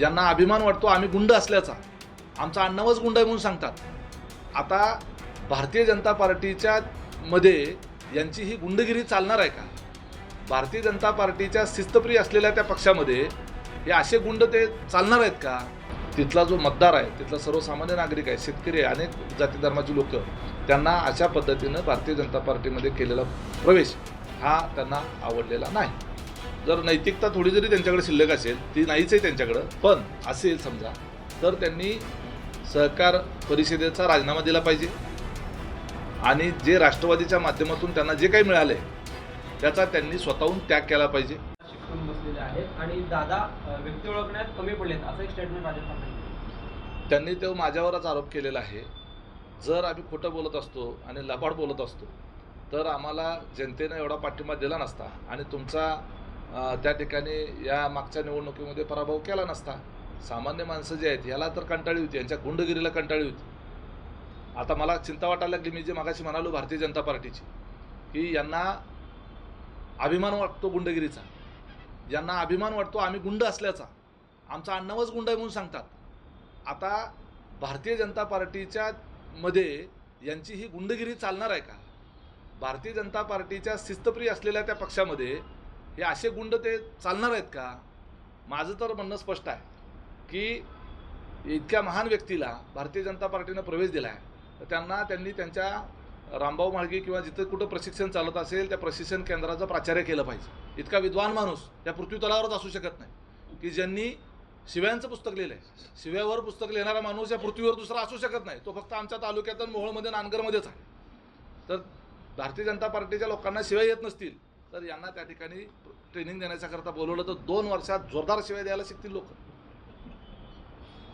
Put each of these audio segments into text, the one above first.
यांना अभिमान वाटतो आम्ही गुंड असल्याचा. आमचा अण्णावच गुंड आहे म्हणून सांगतात. आता भारतीय जनता पार्टीच्या मध्ये यांची ही गुंडगिरी चालणार आहे का? भारतीय जनता पार्टीच्या शिस्तप्रिय असलेल्या त्या पक्षामध्ये हे असे गुंड ते चालणार आहेत का? तिथला जो मतदार आहे तिथला सर्वसामान्य नागरिक आहे शेतकरी आहे अनेक जाती धर्माची लोक त्यांना अशा पद्धतीनं भारतीय जनता पार्टीमध्ये केलेला प्रवेश हा त्यांना आवडलेला नाही. जर नैतिकता थोडी जरी त्यांच्याकडे शिल्लक असेल ती नाहीच आहे त्यांच्याकडं पण असेल समजा तर त्यांनी सहकार परिषदेचा राजीनामा दिला पाहिजे. आणि जे राष्ट्रवादीच्या माध्यमातून त्यांना जे काही मिळाले त्याचा त्यांनी स्वतःहून त्याग केला पाहिजे. शिकून बसलेले आहेत आणि दादा व्यक्ती ओळखण्यात कमी पडलेत असं एक स्टेटमेंट राजन त्यांनी तो माझ्यावरच आरोप केलेला आहे. जर आम्ही खोटं बोलत असतो आणि लबाड बोलत असतो तर आम्हाला जनतेनं एवढा पाठिंबा दिला नसता आणि तुमचा त्या ठिकाणी या मागच्या निवडणुकीमध्ये पराभव केला नसता. सामान्य माणसं जे आहेत याला तर कंटाळी होती यांच्या गुंडगिरीला कंटाळी होती. आता मला चिंता वाटायला लागली मी जे मागाशी म्हणालो भारतीय जनता पार्टीची की यांना अभिमान वाटतो गुंडगिरीचा. यांना अभिमान वाटतो आम्ही गुंड असल्याचा. आमचा अण्णावच गुंड आहे म्हणून सांगतात. आता भारतीय जनता पार्टीच्या मध्ये यांची ही गुंडगिरी चालणार आहे का? भारतीय जनता पार्टीच्या शिस्तप्रिय असलेल्या त्या पक्षामध्ये हे असे गुंड ते चालणार आहेत का? माझं तर म्हणणं स्पष्ट आहे की इतक्या महान व्यक्तीला भारतीय जनता पार्टीनं प्रवेश दिला आहे तर त्यांना त्यांनी त्यांच्या रामभाऊ म्हाळगी किंवा जिथं कुठं प्रशिक्षण चालत असेल त्या प्रशिक्षण केंद्राचं प्राचार्य केलं पाहिजे. इतका विद्वान माणूस या पृथ्वी तलावरच असू शकत नाही. की ज्यांनी शिव्यांचं पुस्तक लिहिलं आहे शिव्यावर पुस्तक लिहिणारा माणूस या पृथ्वीवर दुसरा असू शकत नाही. तो फक्त आमच्या तालुक्यात मोहळमध्ये मोहोळमध्ये नांदगरमध्येच आहे. तर भारतीय जनता पार्टीच्या लोकांना शिवाय येत नसतील. तर यांना त्या ठिकाणी ट्रेनिंग देण्याच्याकरता बोलवलं तर दोन वर्षात जोरदार शिवाय द्यायला शिकतील लोक.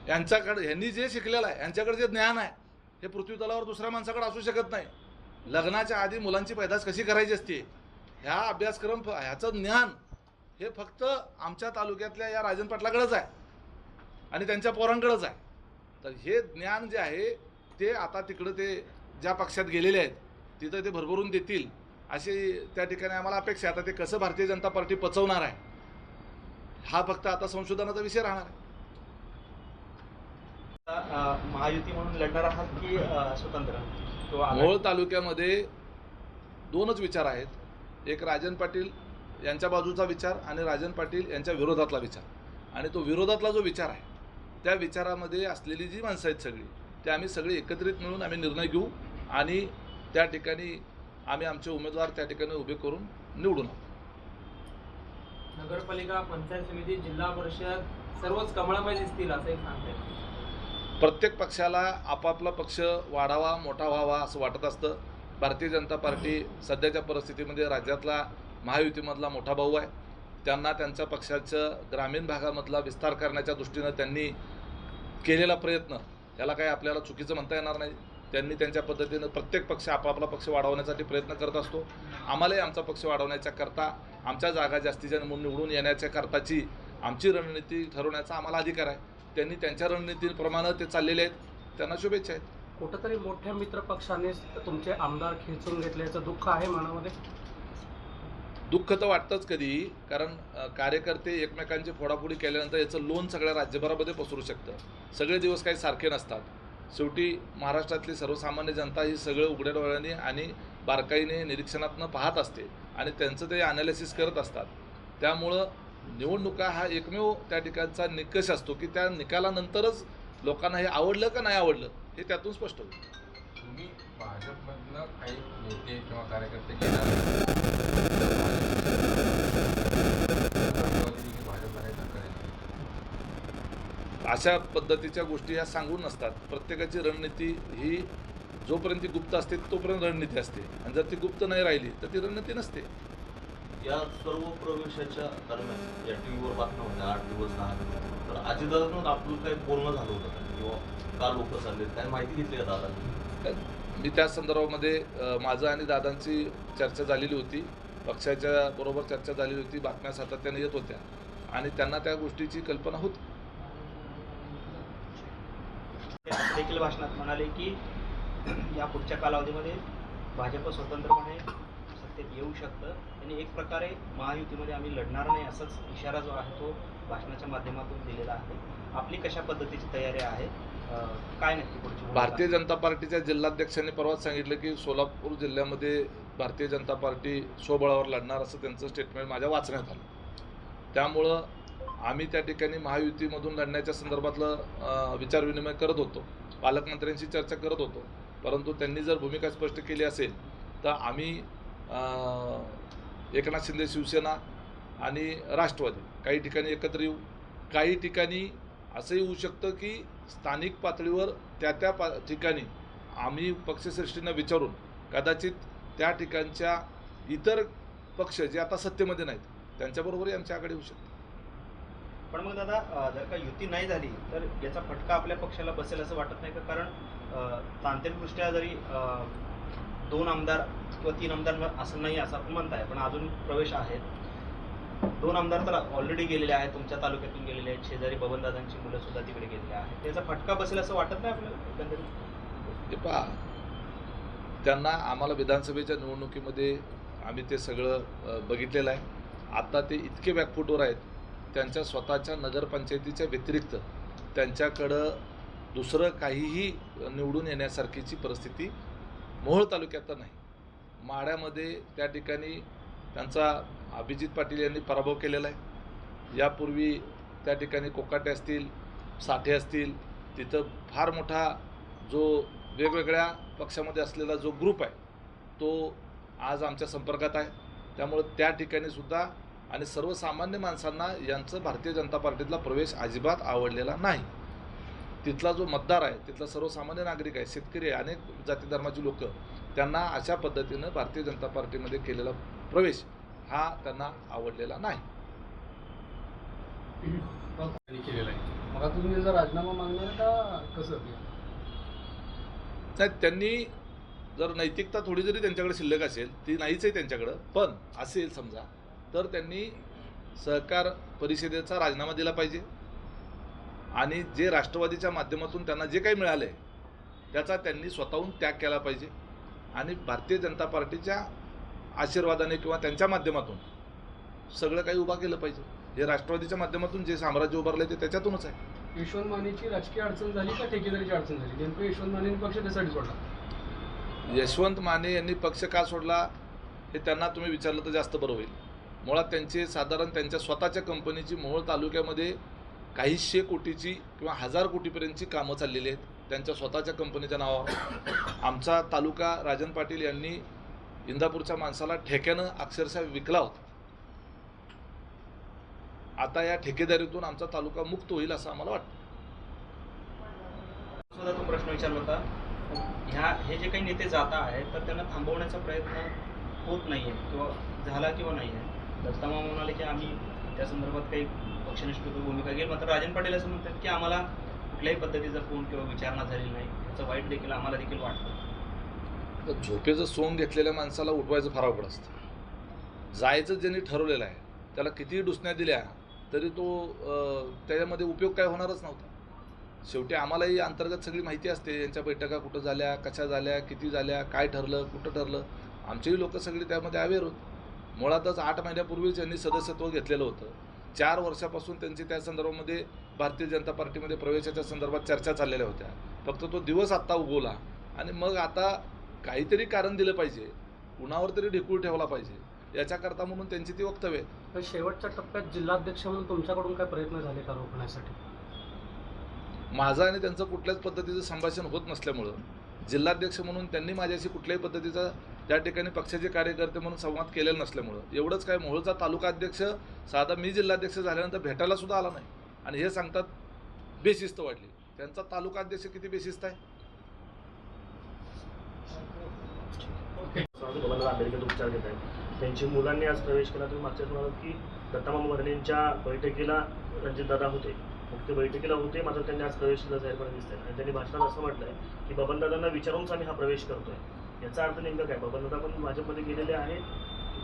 यांच्याकडे यांनी जे शिकलेलं आहे यांच्याकडे जे ज्ञान आहे हे पृथ्वी तलावर दुसऱ्या माणसाकडे असू शकत नाही. लग्नाच्या आधी मुलांची पैदास कशी करायची असते? ह्या अभ्यासक्रम ह्याचं ज्ञान हे फक्त आमच्या तालुक्यातल्या या राजन पाटलाकडंच आहे आणि त्यांच्या पोरांकडंच आहे. तर हे ज्ञान जे आहे ते आता तिकडं ते ज्या पक्षात गेलेले आहेत तिथं ते भरभरून देतील. अशी त्या ठिकाणी आम्हाला अपेक्षा आहे. आता ते कसं भारतीय जनता पार्टी पचवणार आहे हा फक्त आता संशोधनाचा विषय राहणार आहे. महायुती म्हणून लढणार आहात की स्वतंत्र? मोहोळ तालुक्यामध्ये दोनच विचार आहेत. एक राजन पाटील यांच्या बाजूचा विचार आणि राजन पाटील यांच्या विरोधातला विचार. आणि तो विरोधातला जो विचार आहे त्या विचारामध्ये असलेली जी माणसं आहेत सगळी ते आम्ही सगळी एकत्रित मिळून आम्ही निर्णय घेऊ आणि त्या ठिकाणी आम्ही आमचे उमेदवार त्या ठिकाणी उभे करून निवडून आणू. नगरपालिका पंचायत समिती जिल्हा परिषद सर्वच कमळाबाई दिसतील असं एक सांगताय. प्रत्येक पक्षाला आपापला पक्ष वाढावा मोठा व्हावा असं वाटत असतं. भारतीय जनता पार्टी सध्याच्या परिस्थितीमध्ये राज्यातला महायुतीमधला मोठा भाऊ आहे. त्यांना त्यांच्या पक्षाचं ग्रामीण भागामधला विस्तार करण्याच्या दृष्टीनं त्यांनी केलेला प्रयत्न याला काही आपल्याला चुकीचं म्हणता येणार नाही. त्यांनी त्यांच्या पद्धतीनं प्रत्येक पक्ष आपापला पक्ष वाढवण्यासाठी प्रयत्न करत असतो. आम्हालाही आमचा पक्ष वाढवण्याच्या करता आमच्या जागा जास्तीच्या निवडून येण्याच्या करताची आमची रणनीती ठरवण्याचा आम्हाला अधिकार आहे. त्यांनी त्यांच्या रणनीतीप्रमाणे ते चाललेले आहेत. त्यांना शुभेच्छा आहेत. कुठंतरी मोठ्या मित्र पक्षाने तुमचे आमदार खेचून घेतल्याचं दुःख आहे मनामध्ये? दुःख तर वाटतंच कधी कारण कार्यकर्ते एकमेकांची फोडाफोडी केल्यानंतर याचं लोन सगळ्या राज्यभरामध्ये पसरू शकतं. सगळे दिवस काही सारखे नसतात. शेवटी महाराष्ट्रातली सर्वसामान्य जनता ही सगळं उघड्या डोळ्यांनी आणि बारकाईने निरीक्षणातनं पाहत असते आणि त्यांचं ते अनालिसिस करत असतात. त्यामुळं निवडणुका हा एकमेव त्या ठिकाणचा निकष असतो की त्या निकालानंतरच लोकांना हे आवडलं का नाही आवडलं हे त्यातून स्पष्ट होतं. तुम्ही भाजपमधनं काही नेते किंवा कार्यकर्ते अशा पद्धतीच्या गोष्टी ह्या सांगून नसतात. प्रत्येकाची रणनीती ही जोपर्यंत ती गुप्त असते तोपर्यंत रणनीती असते. आणि जर ती गुप्त नाही राहिली तर ती रणनीती नसते. या सर्व प्रवेशाच्या दरम्यान या टी व्हीवर बातम्या होत्या आठ दिवस दहा दिवस. तर अजितदादांवर आपलं काही बोलणं झालं होतं का? किंवा का लोक चालले काय माहिती घेतली का दादा मी त्या संदर्भामध्ये माझं आणि दादांची चर्चा झालेली होती. पक्षाच्या बरोबर चर्चा झालेली होती. बातम्या सातत्याने येत होत्या. आणि त्यांना त्या गोष्टीची कल्पना होती. देखील भाषणात म्हणाले की या पुढच्या कालावधीमध्ये भाजप स्वतंत्रपणे सत्तेत येऊ शकतं. आणि एक प्रकारे महायुतीमध्ये आम्ही लढणार नाही असाच इशारा जो आहे तो भाषणाच्या माध्यमातून दिलेला आहे. आपली कशा पद्धतीची तयारी आहे? काय नक्की पुढची भारतीय जनता पार्टीच्या जिल्हाध्यक्षांनी परवाच सांगितलं की सोलापूर जिल्ह्यामध्ये भारतीय जनता पार्टी स्वबळावर लढणार असं त्यांचं स्टेटमेंट माझ्या वाचण्यात आलं. त्यामुळं आम्ही त्या ठिकाणी महायुतीमधून लढण्याच्या संदर्भातलं विचार विचारविनिमय करत होतो. पालकमंत्र्यांशी चर्चा करत होतो. परंतु त्यांनी जर भूमिका स्पष्ट केली असेल तर आम्ही एकनाथ शिंदे शिवसेना आणि राष्ट्रवादी काही ठिकाणी एकत्र येऊ. काही ठिकाणी असंही होऊ शकतं की स्थानिक पातळीवर त्या त्या पा ठिकाणी आम्ही पक्षश्रेष्ठींना विचारून कदाचित त्या ठिकाणच्या इतर पक्ष जे आता सत्तेमध्ये नाहीत त्यांच्याबरोबरही आमच्या आघाडी होऊ शकते. पण मग दादा जर का युती नाही झाली तर याचा फटका आपल्या पक्षाला बसेल असं वाटत नाही का? कारण तांत्रिकदृष्ट्या जरी दोन आमदार किंवा तीन आमदार असं नाही असं आपण म्हणताय पण अजून प्रवेश आहेत दोन आमदार तर ऑलरेडी गेलेले आहेत तुमच्या तालुक्यातून गेलेले आहेत शेजारी बबनदादांची मुलं सुद्धा तिकडे गेलेली आहेत. त्याचा फटका बसेल असं वाटत नाही आपल्याला एकंदरीत? पहा त्यांना आम्हाला विधानसभेच्या निवडणुकीमध्ये आम्ही ते सगळं बघितलेलं आहे. आता ते इतके बॅकफुटवर आहेत त्यांच्या स्वतःच्या नगरपंचायतीच्या व्यतिरिक्त त्यांच्याकडं दुसरं काहीही निवडून येण्यासारखीची परिस्थिती मोहोळ तालुक्यात तर नाही. माढ्यामध्ये त्या ठिकाणी त्यांचा अभिजित पाटील यांनी पराभव केलेला आहे. यापूर्वी त्या ठिकाणी कोकाटे असतील साठे असतील तिथं फार मोठा जो वेगवेगळ्या पक्षामध्ये असलेला जो ग्रुप आहे तो आज आमच्या संपर्कात आहे. त्यामुळं त्या ठिकाणी सुद्धा आणि सर्वसामान्य माणसांना यांचं भारतीय जनता पार्टीतला प्रवेश अजिबात आवडलेला नाही. तिथला जो मतदार आहे तिथला सर्वसामान्य नागरिक आहे शेतकरी आहे अनेक जाती धर्माची लोक त्यांना अशा पद्धतीनं भारतीय जनता पार्टीमध्ये केलेला प्रवेश हा त्यांना आवडलेला नाही. केलेलं आहे. तुम्ही राजीनामा मागणार का? कसं? नाही त्यांनी जर नैतिकता थोडी जरी त्यांच्याकडे शिल्लक असेल ती नाहीच आहे त्यांच्याकडं पण असेल समजा तर त्यांनी सहकार परिषदेचा राजीनामा दिला पाहिजे. आणि जे राष्ट्रवादीच्या माध्यमातून त्यांना जे काही मिळालं आहे त्याचा त्यांनी स्वतःहून त्याग केला पाहिजे. आणि भारतीय जनता पार्टीच्या आशीर्वादाने किंवा त्यांच्या माध्यमातून सगळं काही उभा केलं पाहिजे. हे राष्ट्रवादीच्या माध्यमातून जे साम्राज्य उभारलं ते त्याच्यातूनच आहे. यशवंत मानेची राजकीय अडचण झाली का ठेकेदारीची अडचण झाली? नेमकं यशवंत मानेने पक्ष त्यासाठी सोडला? यशवंत माने यांनी पक्ष का सोडला हे त्यांना तुम्ही विचारलं तर जास्त बरं होईल. मुळात त्यांचे साधारण त्यांच्या स्वतःच्या कंपनीची मोहोळ तालुक्यामध्ये काहीशे कोटीची किंवा हजार कोटीपर्यंतची कामं चाललेली आहेत. त्यांच्या स्वतःच्या कंपनीच्या नावावर. आमचा तालुका राजन पाटील यांनी इंदापूरच्या माणसाला ठेक्यानं अक्षरशः विकला होता. आता या ठेकेदारीतून आमचा तालुका मुक्त होईल असं आम्हाला वाटतं. सुद्धा तो प्रश्न विचारला होता. ह्या हे जे काही नेते जात आहेत तर त्यांना थांबवण्याचा प्रयत्न होत नाही आहे किंवा झाला किंवा नाही आहे दत्तामा म्हणाले की आम्ही त्या संदर्भात काही पक्षनिष्ठ भूमिका घेईल. मात्र राजन पाटील असं म्हणतात की आम्हाला कुठल्याही पद्धतीचा फोन किंवा विचारणा झालेली नाही. याचं वाईट देखील आम्हाला देखील वाटतं. तर झोपेचं सोंग घेतलेल्या माणसाला उठवायचं फार अवघड असतं. जायचं ज्यांनी ठरवलेलं आहे त्याला कितीही डुसण्या दिल्या तरी तो त्याच्यामध्ये उपयोग काय होणारच नव्हता. शेवटी आम्हालाही अंतर्गत सगळी माहिती असते यांच्या बैठका कुठं झाल्या कशा झाल्या किती झाल्या काय ठरलं कुठं ठरलं. आमचेही लोक सगळी त्यामध्ये अवेअर होते. मुळातच आठ महिन्यापूर्वीच यांनी सदस्यत्व घेतलेलं होतं. चार वर्षापासून त्यांची त्या संदर्भामध्ये भारतीय जनता पार्टीमध्ये प्रवेशाच्या संदर्भात चर्चा चाललेल्या होत्या. फक्त तो दिवस आत्ता उगवला आणि मग आता काहीतरी कारण दिलं पाहिजे. कुणावर तरी ढेकूळ ठेवला पाहिजे. याच्याकरता म्हणून त्यांची ती वक्तव्य आहेत. तर शेवटच्या टप्प्यात जिल्हाध्यक्ष म्हणून तुमच्याकडून काय प्रयत्न झाले का रोखण्यासाठी? माझं आणि त्यांचं कुठल्याच पद्धतीचं संभाषण होत नसल्यामुळं जिल्हाध्यक्ष म्हणून त्यांनी माझ्याशी कुठल्याही पद्धतीचा त्या ठिकाणी पक्षाचे कार्यकर्ते म्हणून संवाद केलेला नसल्यामुळं. एवढंच काय मोहोळचा तालुका अध्यक्ष साधा मी जिल्हाध्यक्ष झाल्यानंतर भेटायला सुद्धा आला नाही. आणि हे सांगतात बेशिस्त वाढली त्यांचा तालुका अध्यक्ष किती बेशिस्त आहे? उपचार घेत आहेत. त्यांची मुलांनी आज प्रवेश केला. तुम्ही मागच्याच म्हणालात की दत्तामा मर्लेंच्या बैठकीला रणजितदादा होते. मग ते बैठकीला होते मात्र त्यांनी आज प्रवेश केला जाहीरपणे दिसत आणि त्यांनी भाषणात असं म्हटलंय की बबनदादांना विचारूनच आम्ही हा प्रवेश करतोय. याचा अर्थ नेमका काय? बबनदादा पण भाजपमध्ये गेलेले आहेत.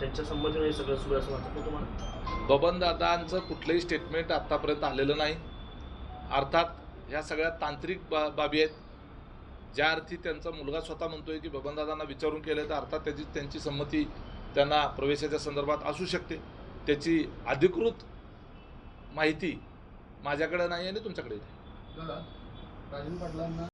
त्यांच्या संमतीने हे सगळं सुरू असं वाटतं तुम्हाला? बबनदादांचं कुठलंही स्टेटमेंट आत्तापर्यंत आलेलं नाही. अर्थात ह्या सगळ्या तांत्रिक बा बाबी आहेत. ज्या अर्थी त्यांचा मुलगा स्वतः म्हणतोय की बबनदादांना विचारून केलं तर अर्थात त्याची त्यांची संमती त्यांना प्रवेशाच्या संदर्भात असू शकते. त्याची अधिकृत माहिती माझ्याकडे नाही आणि तुमच्याकडे नाही. दादा राजन पाटलांना